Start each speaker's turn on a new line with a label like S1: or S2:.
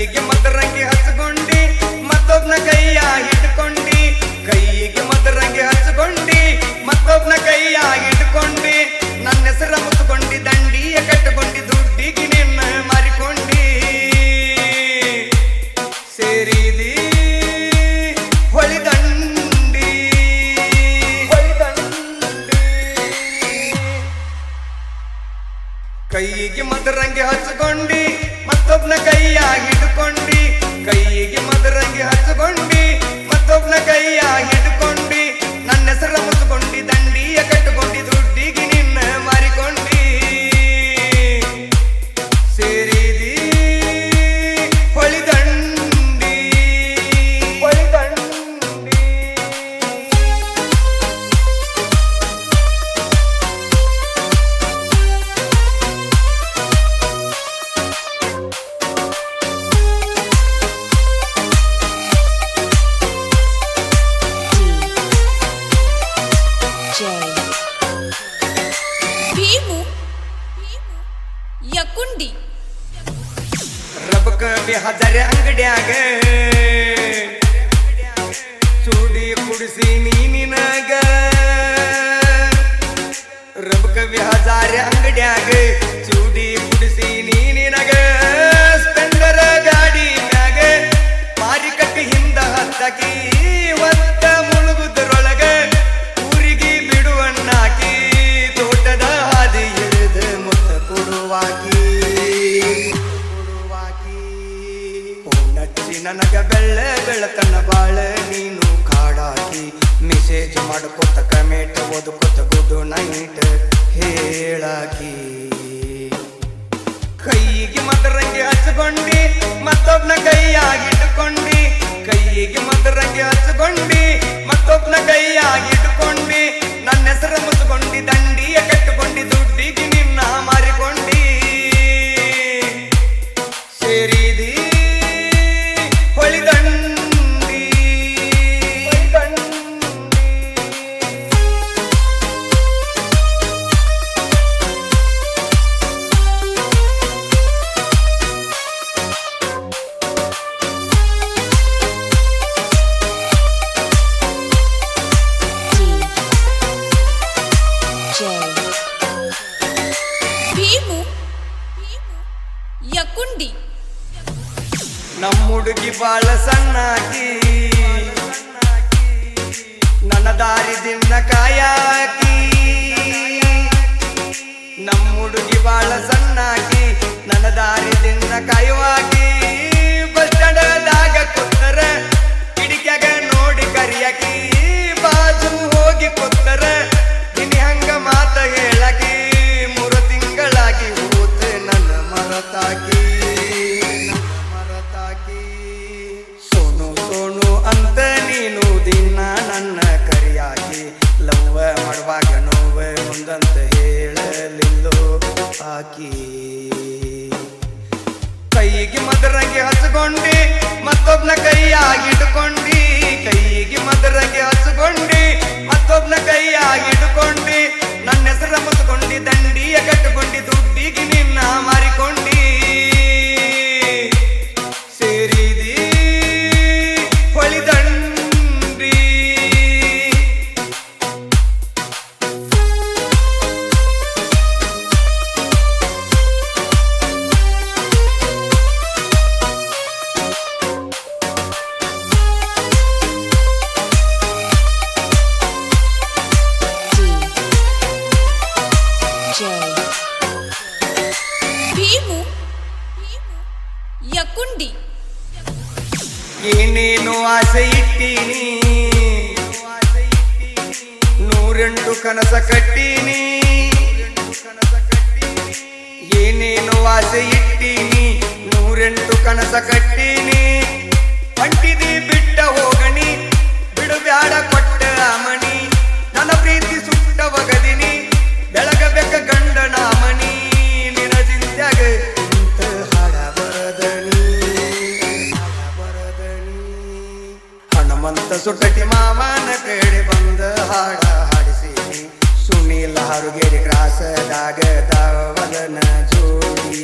S1: ಕೈಯಿಗೆ ಮದರಂಗಿ ಹಚ್ಕೊಂಡಿ ಮತ್ತೊಬ್ನ ಕೈಯ ಹಿಡ್ಕೊಂಡಿ. ಕೈಯಿಗೆ ಮದರಂಗಿ ಹಚ್ಕೊಂಡಿ ಮತ್ತೊಬ್ನ ಕೈಯ ಹಿಡ್ಕೊಂಡಿ. ನನ್ನ ಹೆಸರ ಮುತ್ಕೊಂಡಿ ದಂಡಿಯ ಕಟ್ಟಕೊಂಡಿ, ದುಡ್ಡಿಗೆ ನಿನ್ನ ಮಾರಿಕೊಂಡಿ. ಸೇರಿದಿ ಹೊಳಿದಂಡಿ ಕೈಗೆ ಮದರಂಗಿ ಹಚ್ಕೊಂಡಿ ಮತ್ತೊಬ್ನ ಕೈಯ ಹಿಡ್ಕೊಂಡಿ ಕೈಯಿಗೆ ಮದರಂಗಿ ಹಚ್ಕೊಂಡಿ ಮತ್ತೊಬ್ನ ಕೈಯ
S2: ಭೀಮು. ಯಕುಂಡಿ.
S1: ರಬಕ ಹಜಾರೆ ಅಂಗಡ್ಯಾಗ. ಚೂಡಿ ಕುಡಿಸಿ ಮಾಡ್ಕೊತ ಕಮೇಟ್ ಓದ್ಕೊತ ಗುಡ್ ನೈಟ್ ಹೇಳಾಕಿ. ಕೈಗೆ ಮದರಂಗೆ ಹಚ್ಕೊಂಡಿ
S2: ಯಕುಂಡಿ
S1: ನಮ್ಮ ಹುಡುಗಿ ಬಾಳ ಸಣ್ಣಾಕಿ ನನ್ನ ದಾರಿ ದಿನ ಕಾಯಾಕಿ. ನಮ್ಮ ಹುಡುಗಿ ಬಾಳ ಸಣ್ಣಾಕಿ ನನ್ನ ದಾರಿ ದಿನ ಕಾಯುವಾಕಿ. ಬಸ್ ಸ್ಟ್ಯಾಂಡದಾಗ ನೋಡಿ ಕರಿಯಾಕಿ. ಬಾಜು ಹೋಗಿ ಕೂತರ, ಇನಿ ಹಂಗ ಮಾತ ಹೇಳಕಿ. ಮೂರು ತಿಂಗಳಾಗಿ ಹೋತೆ ನನ್ನ ಮರತಾಕಿ. ಹೇಳಲಿಲ್ಲು ಹೇಳಲಿಲ್ಲೋ ಆಕಿ. ಕೈಗೆ ಮದರಂಗಿ ಹಚ್ಕೊಂಡಿ ಮತ್ತೊಬ್ನ ಕೈಯಾಗಿಟ್ಕೊಂಡಿ ಏನೇನು ಆಸೆ ಇಟ್ಟೀನಿ? ನೂರೆಂಟು ಕನಸ ಕಟ್ಟೀನಿ. ಏನೇನು ಆಸೆ ಇಟ್ಟೀನಿ? ನೂರೆಂಟು ಕನಸ ಕಟ್ಟೀನಿ. ಅಂಟಿದಿ ಬಿಟ್ಟ ಹೋಗಣಿ. ಬಿಡು ಬ್ಯಾಡ ಹನುಮಂತ ಸುಟಟಿ ಮಾವನ ಕೇಳಿ ಬಂದ ಹಾಡ ಹಾಡಿಸಿ ಸುನಿಲ್ ಹಾರುಗೇರಿ ಕ್ರಾಸದಾಗ ದಾವಲನ ಜೋಡಿ.